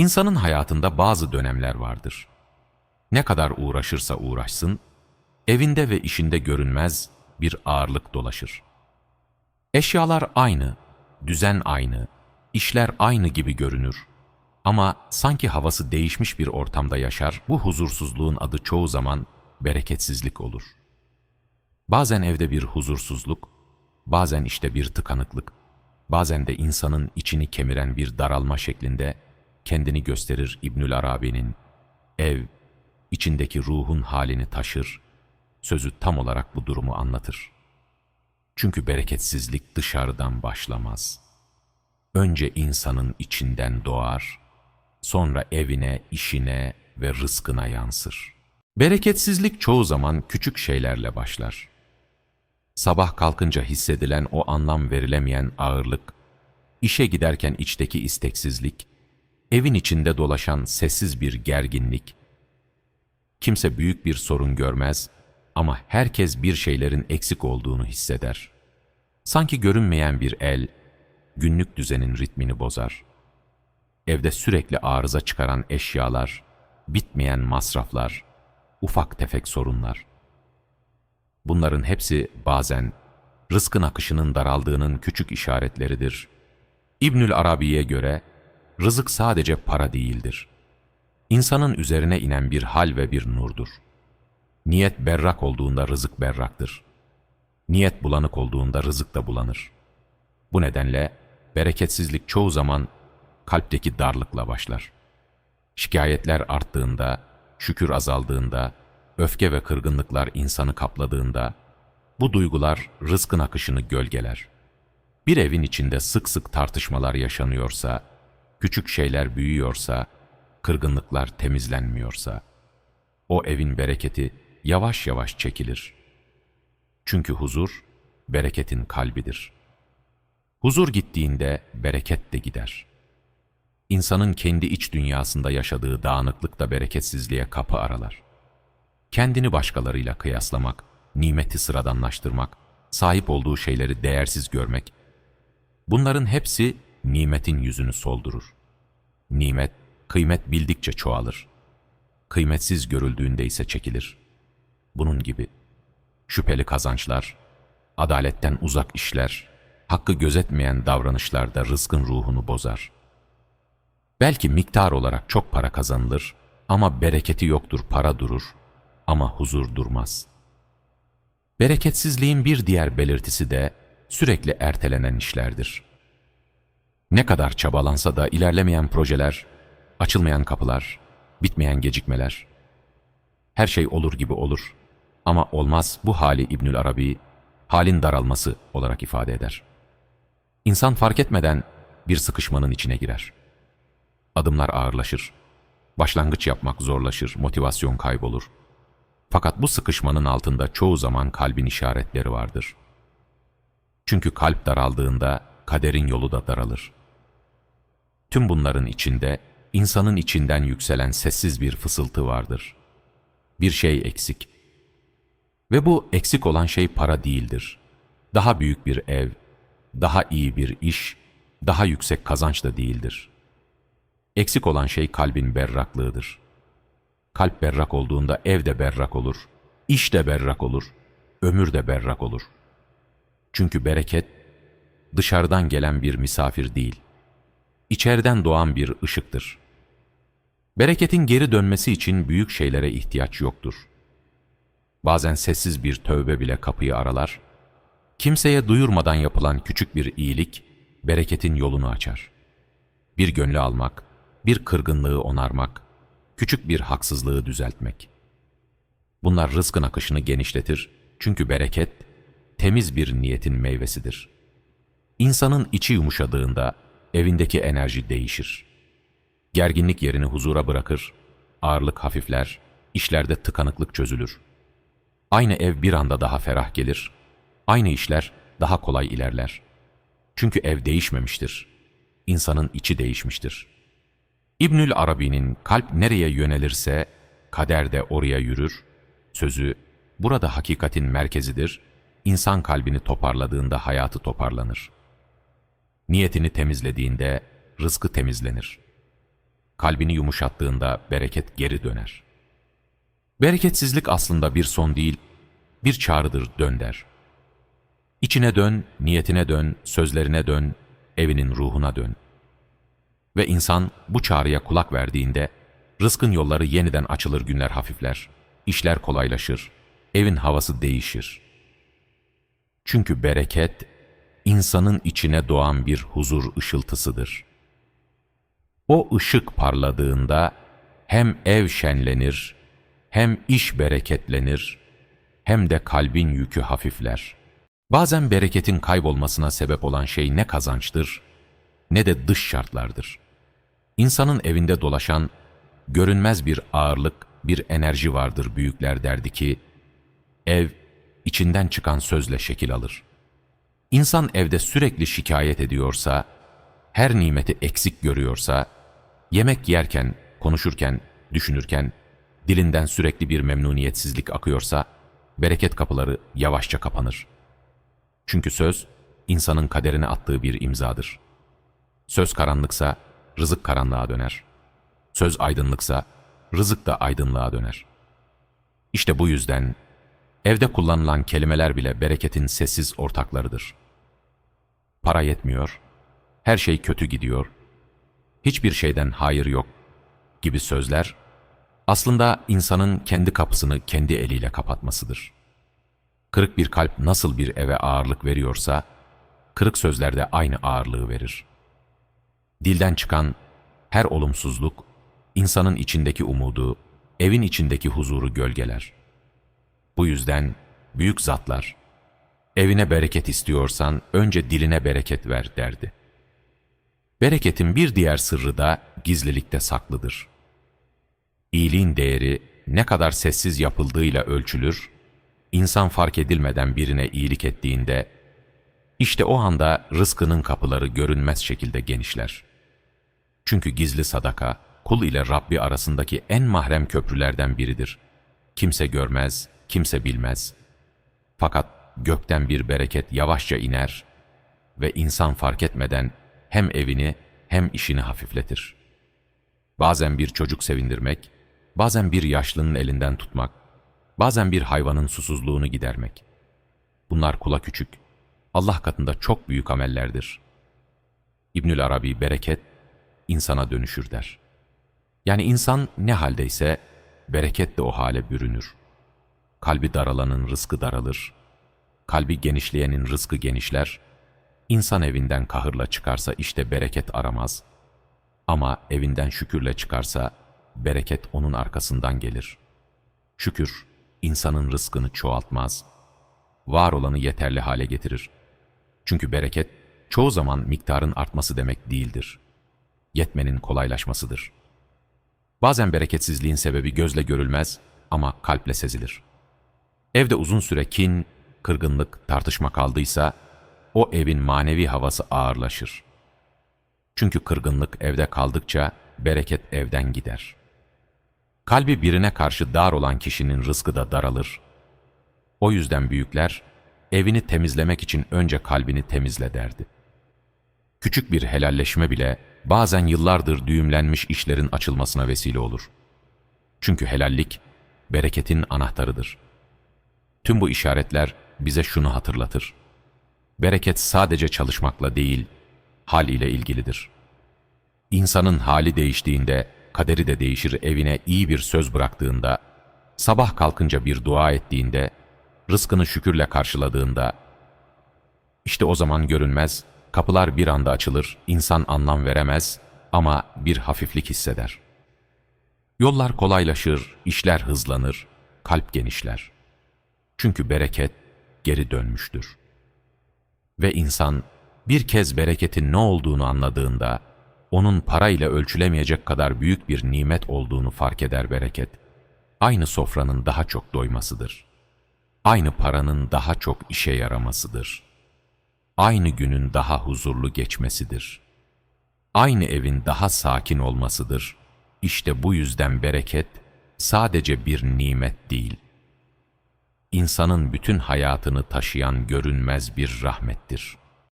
İnsanın hayatında bazı dönemler vardır. Ne kadar uğraşırsa uğraşsın, evinde ve işinde görünmez bir ağırlık dolaşır. Eşyalar aynı, düzen aynı, işler aynı gibi görünür. Ama sanki havası değişmiş bir ortamda yaşar, bu huzursuzluğun adı çoğu zaman bereketsizlik olur. Bazen evde bir huzursuzluk, bazen işte bir tıkanıklık, bazen de insanın içini kemiren bir daralma şeklinde kendini gösterir İbnül Arabi'nin ev, içindeki ruhun halini taşır, sözü tam olarak bu durumu anlatır. Çünkü bereketsizlik dışarıdan başlamaz. Önce insanın içinden doğar, sonra evine, işine ve rızkına yansır. Bereketsizlik çoğu zaman küçük şeylerle başlar. Sabah kalkınca hissedilen o anlam verilemeyen ağırlık, işe giderken içteki isteksizlik, evin içinde dolaşan sessiz bir gerginlik. Kimse büyük bir sorun görmez ama herkes bir şeylerin eksik olduğunu hisseder. Sanki görünmeyen bir el, günlük düzenin ritmini bozar. Evde sürekli arıza çıkaran eşyalar, bitmeyen masraflar, ufak tefek sorunlar. Bunların hepsi bazen rızkın akışının daraldığının küçük işaretleridir. İbnül Arabi'ye göre rızık sadece para değildir. İnsanın üzerine inen bir hal ve bir nurdur. Niyet berrak olduğunda rızık berraktır. Niyet bulanık olduğunda rızık da bulanır. Bu nedenle bereketsizlik çoğu zaman kalpteki darlıkla başlar. Şikayetler arttığında, şükür azaldığında, öfke ve kırgınlıklar insanı kapladığında, bu duygular rızkın akışını gölgeler. Bir evin içinde sık sık tartışmalar yaşanıyorsa, küçük şeyler büyüyorsa, kırgınlıklar temizlenmiyorsa, o evin bereketi yavaş yavaş çekilir. Çünkü huzur, bereketin kalbidir. Huzur gittiğinde bereket de gider. İnsanın kendi iç dünyasında yaşadığı dağınıklık da bereketsizliğe kapı aralar. Kendini başkalarıyla kıyaslamak, nimeti sıradanlaştırmak, sahip olduğu şeyleri değersiz görmek, bunların hepsi nimetin yüzünü soldurur. Nimet, kıymet bildikçe çoğalır. Kıymetsiz görüldüğünde ise çekilir. Bunun gibi şüpheli kazançlar, adaletten uzak işler, hakkı gözetmeyen davranışlar da rızkın ruhunu bozar. Belki miktar olarak çok para kazanılır ama bereketi yoktur, para durur ama huzur durmaz. Bereketsizliğin bir diğer belirtisi de sürekli ertelenen işlerdir. Ne kadar çabalansa da ilerlemeyen projeler, açılmayan kapılar, bitmeyen gecikmeler. Her şey olur gibi olur ama olmaz bu hali İbnül Arabi, halin daralması olarak ifade eder. İnsan fark etmeden bir sıkışmanın içine girer. Adımlar ağırlaşır. Başlangıç yapmak zorlaşır, motivasyon kaybolur. Fakat bu sıkışmanın altında çoğu zaman kalbin işaretleri vardır. Çünkü kalp daraldığında kaderin yolu da daralır. Tüm bunların içinde insanın içinden yükselen sessiz bir fısıltı vardır. Bir şey eksik. Ve bu eksik olan şey para değildir. Daha büyük bir ev, daha iyi bir iş, daha yüksek kazanç da değildir. Eksik olan şey kalbin berraklığıdır. Kalp berrak olduğunda ev de berrak olur, iş de berrak olur, ömür de berrak olur. Çünkü bereket dışarıdan gelen bir misafir değil, içeriden doğan bir ışıktır. Bereketin geri dönmesi için büyük şeylere ihtiyaç yoktur. Bazen sessiz bir tövbe bile kapıyı aralar, kimseye duyurmadan yapılan küçük bir iyilik, bereketin yolunu açar. Bir gönlü almak, bir kırgınlığı onarmak, küçük bir haksızlığı düzeltmek. Bunlar rızkın akışını genişletir çünkü bereket, temiz bir niyetin meyvesidir. İnsanın içi yumuşadığında evindeki enerji değişir. Gerginlik yerini huzura bırakır, ağırlık hafifler, işlerde tıkanıklık çözülür. Aynı ev bir anda daha ferah gelir, aynı işler daha kolay ilerler. Çünkü ev değişmemiştir, insanın içi değişmiştir. İbnül Arabi'nin kalp nereye yönelirse kader de oraya yürür, sözü burada hakikatin merkezidir, insan kalbini toparladığında hayatı toparlanır. Niyetini temizlediğinde rızkı temizlenir. kalbini yumuşattığında bereket geri döner. Bereketsizlik aslında bir son değil, bir çağrıdır dön der. İçine dön, niyetine dön, sözlerine dön, evinin ruhuna dön. Ve insan bu çağrıya kulak verdiğinde, rızkın yolları yeniden açılır günler hafifler, işler kolaylaşır, evin havası değişir. Çünkü bereket, insanın içine doğan bir huzur ışıltısıdır. O ışık parladığında hem ev şenlenir, hem iş bereketlenir, hem de kalbin yükü hafifler. Bazen bereketin kaybolmasına sebep olan şey ne kazançtır, ne de dış şartlardır. İnsanın evinde dolaşan, görünmez bir ağırlık, bir enerji vardır büyükler derdi ki, ev içinden çıkan sözle şekil alır. İnsan evde sürekli şikayet ediyorsa, her nimeti eksik görüyorsa, yemek yerken, konuşurken, düşünürken, dilinden sürekli bir memnuniyetsizlik akıyorsa, bereket kapıları yavaşça kapanır. Çünkü söz, insanın kaderine attığı bir imzadır. Söz karanlıksa, rızık karanlığa döner. Söz aydınlıksa, rızık da aydınlığa döner. İşte bu yüzden, evde kullanılan kelimeler bile bereketin sessiz ortaklarıdır. Para yetmiyor, her şey kötü gidiyor, hiçbir şeyden hayır yok gibi sözler, aslında insanın kendi kapısını kendi eliyle kapatmasıdır. Kırık bir kalp nasıl bir eve ağırlık veriyorsa, kırık sözler de aynı ağırlığı verir. Dilden çıkan her olumsuzluk, insanın içindeki umudu, evin içindeki huzuru gölgeler. Bu yüzden büyük zatlar, evine bereket istiyorsan önce diline bereket ver derdi. Bereketin bir diğer sırrı da gizlilikte saklıdır. İyiliğin değeri ne kadar sessiz yapıldığıyla ölçülür, insan fark edilmeden birine iyilik ettiğinde, işte o anda rızkının kapıları görünmez şekilde genişler. Çünkü gizli sadaka, kul ile Rabbi arasındaki en mahrem köprülerden biridir. Kimse görmez, kimse bilmez. Fakat gökten bir bereket yavaşça iner ve insan fark etmeden hem evini hem işini hafifletir. Bazen bir çocuk sevindirmek, bazen bir yaşlının elinden tutmak, bazen bir hayvanın susuzluğunu gidermek. Bunlar kula küçük, Allah katında çok büyük amellerdir. İbnül Arabi bereket, insana dönüşür der. Yani insan ne haldeyse, bereket de o hale bürünür. Kalbi daralanın rızkı daralır, kalbi genişleyenin rızkı genişler, İnsan evinden kahırla çıkarsa işte bereket aramaz. Ama evinden şükürle çıkarsa bereket onun arkasından gelir. Şükür insanın rızkını çoğaltmaz. Var olanı yeterli hale getirir. Çünkü bereket çoğu zaman miktarın artması demek değildir. Yetmenin kolaylaşmasıdır. Bazen bereketsizliğin sebebi gözle görülmez ama kalple sezilir. Evde uzun süre kin, kırgınlık, tartışma kaldıysa o evin manevi havası ağırlaşır. Çünkü kırgınlık evde kaldıkça bereket evden gider. Kalbi birine karşı dar olan kişinin rızkı da daralır. O yüzden büyükler, evini temizlemek için önce kalbini temizle derdi. Küçük bir helalleşme bile bazen yıllardır düğümlenmiş işlerin açılmasına vesile olur. Çünkü helallik, bereketin anahtarıdır. Tüm bu işaretler bize şunu hatırlatır. Bereket sadece çalışmakla değil, hal ile ilgilidir. İnsanın hali değiştiğinde, kaderi de değişir evine iyi bir söz bıraktığında, sabah kalkınca bir dua ettiğinde, rızkını şükürle karşıladığında, işte o zaman görünmez, kapılar bir anda açılır, insan anlam veremez ama bir hafiflik hisseder. Yollar kolaylaşır, işler hızlanır, kalp genişler. Çünkü bereket geri dönmüştür. Ve insan bir kez bereketin ne olduğunu anladığında, onun parayla ölçülemeyecek kadar büyük bir nimet olduğunu fark eder bereket. Aynı sofranın daha çok doymasıdır. Aynı paranın daha çok işe yaramasıdır. Aynı günün daha huzurlu geçmesidir. Aynı evin daha sakin olmasıdır. İşte bu yüzden bereket sadece bir nimet değil, insanın bütün hayatını taşıyan görünmez bir rahmettir.